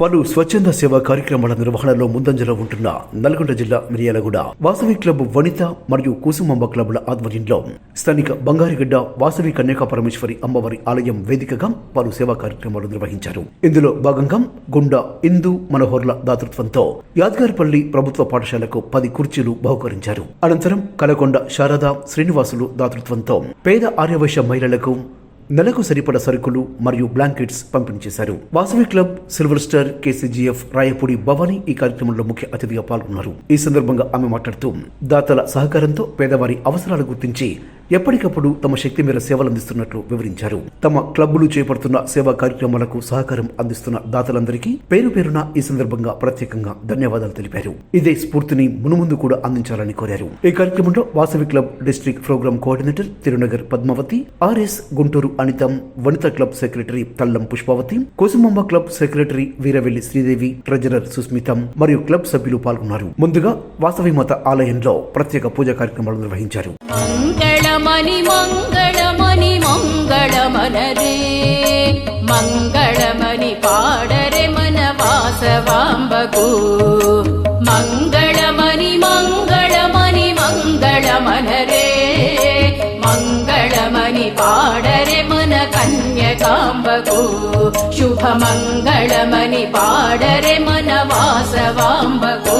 పలు స్వచ్ఛంద సేవా కార్యక్రమాల నిర్వహణలో ముందంజలో ఉంటున్న నల్గొండ జిల్లా మిర్యాలగూడ వాసవి క్లబ్ వనిత మరియు కుసుమాంబ క్లబ్ల ఆధ్వర్యంలో స్థానిక బంగారిగడ్డ వాసవి కన్యకా పరమేశ్వరి అమ్మవారి ఆలయం వేదికగా పలు సేవా కార్యక్రమాలు నిర్వహించారు. ఇందులో భాగంగా గుండా ఇందు మనోహర్ల దాతృత్వంతో యాద్గారిపల్లి ప్రభుత్వ పాఠశాలకు పది కుర్చీలు బహుకరించారు. అనంతరం కలకొండ శారద శ్రీనివాసులు దాతృత్వంతో పేద ఆర్యవైశ్య మహిళలకు నెలకు సరిపడ సరుకులు మరియు బ్లాంకెట్స్ పంపిణీ చేశారు. Vasavi club silver star KCGF Rayapudi Bhavani ఈ కార్యక్రమంలో ముఖ్య అతిథిగా పాల్గొన్నారు. ఈ సందర్భంగా ఆమె మాట్లాడుతూ దాతల సహకారంతో పేదవారి అవసరాలు గుర్తించి ఎప్పటికప్పుడు తమ శక్తి మేర సేవలు అందిస్తున్నట్లు వివరించారు. తమ క్లబ్బులు చేపడుతున్న సేవా కార్యక్రమాలకు సహకారం అందిస్తున్న దాతలందరికీ పేరు పేరున ఈ సందర్భంగా ప్రత్యేకంగా ధన్యవాదాలు తెలిపారు. ఇదే స్ఫూర్తిని మునుముందు కూడా అందించాలని కోరారు. ఈ కార్యక్రమంలో Vasavi club district programme coordinator Tirunagar Padmavathi RS Guntur Anitham Vanitha club secretary Tallam Pushpavathi Kosumamba club secretary Veeravelli Sridevi treasurer Susmitham మరియు క్లబ్ సభ్యులు పాల్గొన్నారు. ముందుగా వాసవి మత ఆలయంలో ప్రత్యేక పూజా కార్యక్రమాలు నిర్వహించారు. மணி மங்கள மணி மங்கள மலரே. மங்களமணி பாடரே மனவாசவாம்பகு மங்களமணி மங்கள மணி மங்கள மலரே. மங்களமணி பாடரே மன கன்யகாம்பகு शुभमङ्गलमणि पाडरे मनवासवाम्बको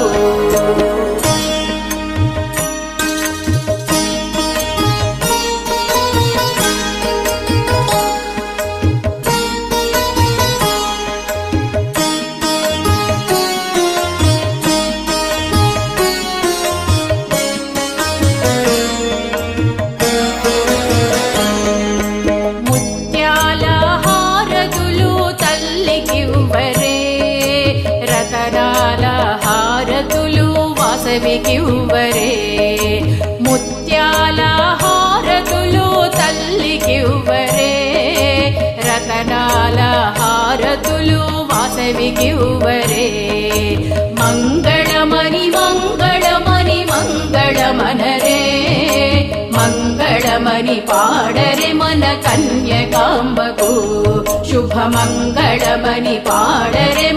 వాసవికివ్వరే ముత్యాల హారతులు తల్లికివ్వరే రతనాల హారతులు వాసవికివ్వరే మంగళమణి మంగళమణి మంగళమనరే మంగళమణి పాడరే మన కన్యకాంబకు శుభ మంగళమణి పాడరే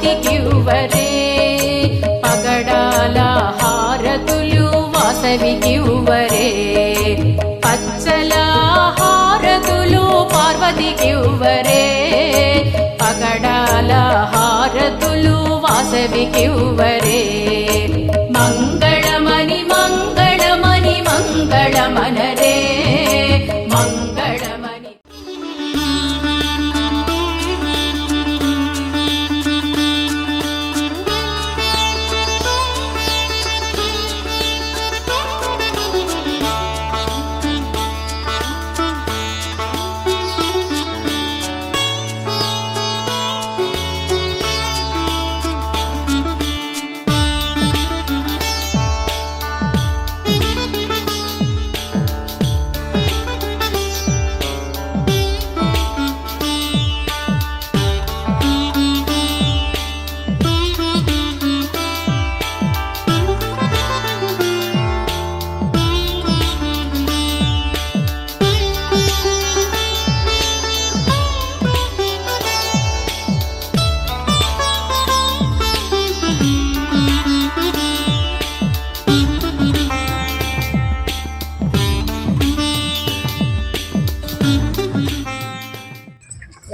పార్వతికివ్వరే పగడాల హారతులు వాసవికివ్వరే పచ్చల హారతులు పార్వతికివ్వరే పగడాల హారతులు వాసవికివ్వరే మంగళమణి మంగళమణి మంగళమన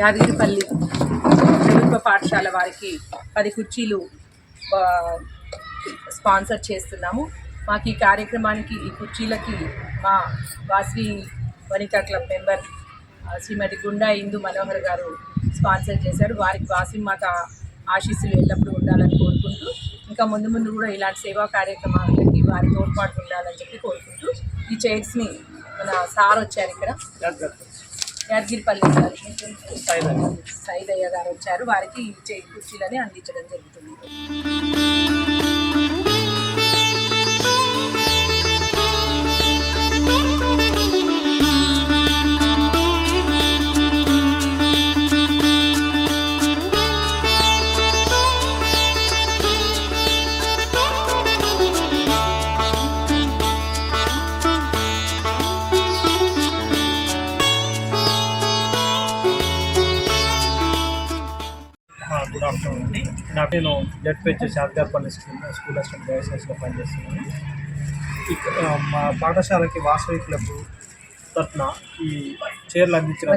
యాదగిరిపల్లి ప్రభుత్వ పాఠశాల వారికి పది కుర్చీలు స్పాన్సర్ చేస్తున్నాము. మాకు ఈ కార్యక్రమానికి ఈ కుర్చీలకి మా వాస్వి వనితా క్లబ్ మెంబర్ శ్రీమతి గుండా ఇందు మనోహర్ గారు స్పాన్సర్ చేశారు. వారికి వాసి మాత ఆశీస్సులు ఎల్లప్పుడూ ఉండాలని కోరుకుంటూ ఇంకా ముందు ముందు కూడా ఇలాంటి సేవా కార్యక్రమాలకి వారి తోడ్పాటు ఉండాలని చెప్పి కోరుకుంటూ ఈ చైర్స్ని మన సార్ వచ్చారు ఇక్కడ. యాదగిరిపల్లి సార్ సైదయ్య గారు వచ్చారు. వారికి కుర్చీలని అందించడం జరుగుతుంది. నేను ZPH Saradapalli school school assistant డైరెక్టర్స్గా పనిచేస్తున్నాను. మా పాఠశాలకి వాసవి క్లబ్ తరఫున ఈ చీరలు అందించిన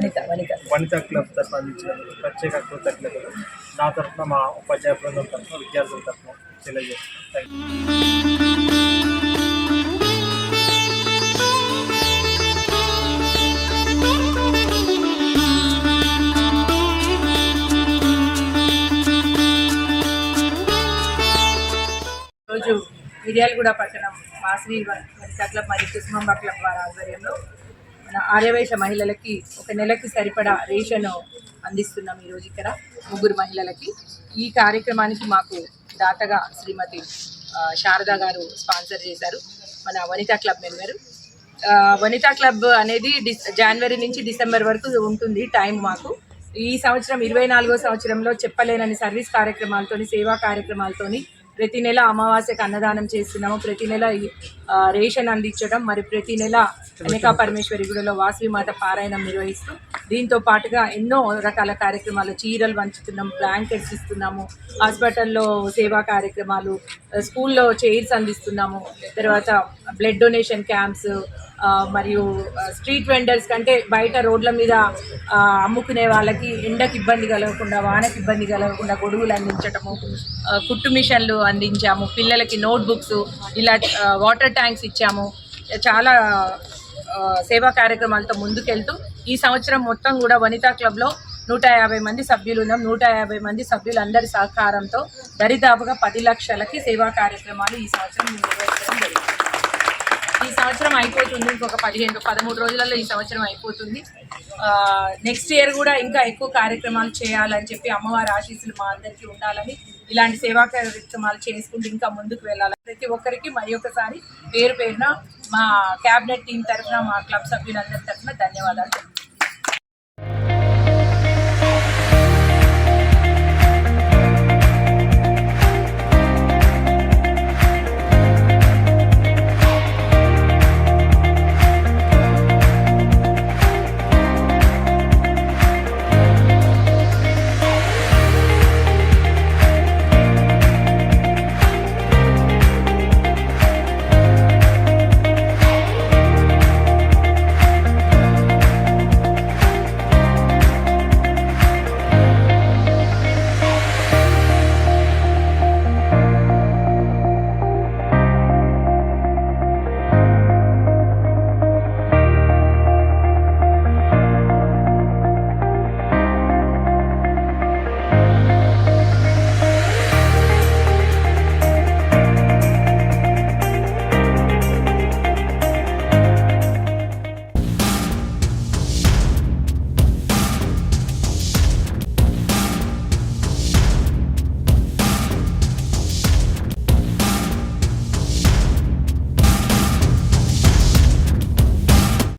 వనిత క్లబ్ తరఫున అందించినందుకు ప్రత్యేక కృతజ్ఞతలు. నా తరఫున మా ఉపాధ్యాయ బృందం తరఫున విద్యార్థుల తరఫున తెలియజేస్తున్నాను. థ్యాంక్ యూ మిర్యాలగూడ పట్టణం వాసవి వనితా క్లబ్ మరియు కుసుమంబ క్లబ్ వారి ఆధ్వర్యంలో మన ఆర్యవైశ్య మహిళలకి ఒక నెలకి సరిపడా రేషన్ అందిస్తున్నాం ఈరోజు ఇక్కడ ముగ్గురు మహిళలకి. ఈ కార్యక్రమానికి మాకు దాతగా శ్రీమతి శారదా శారద గారు స్పాన్సర్ చేశారు. మన Vanitha club member. Vanitha club అనేది డిస్ జనవరి నుంచి డిసెంబర్ వరకు ఉంటుంది టైం మాకు. ఈ సంవత్సరం ఇరవై నాలుగో సంవత్సరంలో చెప్పలేనని సర్వీస్ కార్యక్రమాలతోని సేవా కార్యక్రమాలతోని ప్రతి నెల అమావాస్యకు అన్నదానం చేస్తున్నాము. ప్రతి నెల రేషన్ అందించడం మరి ప్రతి నెల కనికా పరమేశ్వరి గుడిలో వాసవి మాత పారాయణం నిర్వహిస్తూ దీంతో పాటుగా ఎన్నో రకాల కార్యక్రమాలు చీరలు పంచుతున్నాము బ్లాంకెట్స్ ఇస్తున్నాము హాస్పిటల్లో సేవా కార్యక్రమాలు స్కూల్లో చైర్స్ అందిస్తున్నాము తర్వాత బ్లడ్ డొనేషన్ క్యాంప్స్ మరియు స్ట్రీట్ వెండర్స్ కంటే బయట రోడ్ల మీద అమ్ముకునే వాళ్ళకి ఎండకి ఇబ్బంది కలగకుండా వానకి ఇబ్బంది కలగకుండా గొడుగులు అందించటము కుట్టు మిషన్లు అందించాము పిల్లలకి నోట్బుక్స్ ఇలా వాటర్ ట్యాంక్స్ ఇచ్చాము చాలా సేవా కార్యక్రమాలతో ముందుకెళ్తూ ఈ సంవత్సరం మొత్తం కూడా వనితా క్లబ్లో నూట యాభై మంది సభ్యులు ఉన్నాం నూట యాభై మంది సభ్యులందరి సహకారంతో దరిదాపుగా పది లక్షలకి సేవా కార్యక్రమాలు ఈ సంవత్సరం నిర్వహించడం జరిగింది. ఈ సంవత్సరం అయిపోతుంది ఇంకొక పదిహేను పదమూడు రోజులలో ఈ సంవత్సరం అయిపోతుంది. నెక్స్ట్ ఇయర్ కూడా ఇంకా ఎక్కువ కార్యక్రమాలు చేయాలని చెప్పి అమ్మవారి ఆశీస్సులు మా అందరికీ ఉండాలని ఇలాంటి సేవా కార్యక్రమాలు చేసుకుంటూ ఇంకా ముందుకు వెళ్ళాలని ప్రతి ఒక్కరికి మరి ఒకసారి పేరు పేరున మా క్యాబినెట్ టీం తరఫున మా క్లబ్ సభ్యులందరి తరఫున ధన్యవాదాలు.